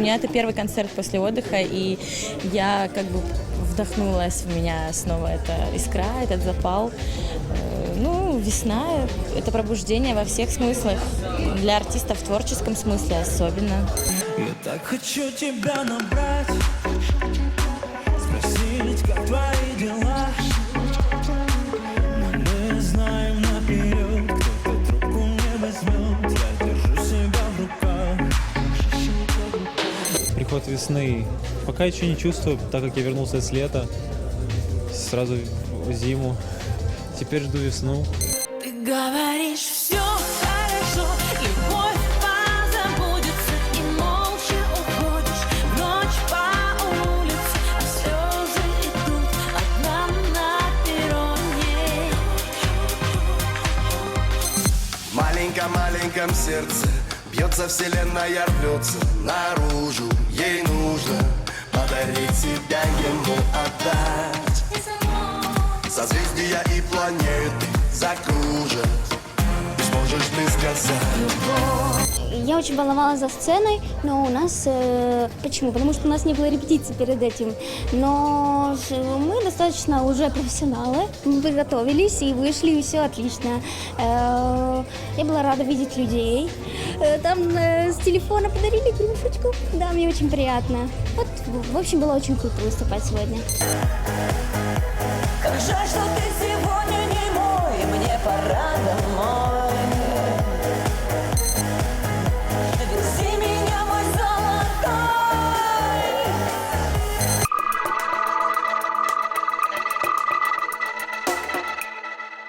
меня это первый концерт после отдыха, и я как бы вдохнулась в меня снова эта искра, этот запал. Э, Ну, весна – это пробуждение во всех смыслах. Для артиста в творческом смысле особенно. Я так хочу тебя набрать Спросить, как твои дела приход весны. Пока еще не чувствую, так как я вернулся с лета, сразу в зиму. Теперь жду весну. Ты говоришь, все хорошо, любовь позабудется И молча уходишь в ночь по улице А слезы идут одна на перроне В маленьком-маленьком сердце Бьется вселенная, рвется наружу отдать Созвездия и планеты закружат. И сможешь ты сказать Я очень волновалась за сценой, но у нас... э, почему? Потому что у нас не было репетиции перед этим. Но мы достаточно уже профессионалы, мы подготовились и вышли, и все отлично. Э, я была рада видеть людей. Э, там с телефона подарили игрушечку. Да, мне очень приятно. Вот, в- общем, было очень круто выступать сегодня. Как жаль, что ты сегодня не мой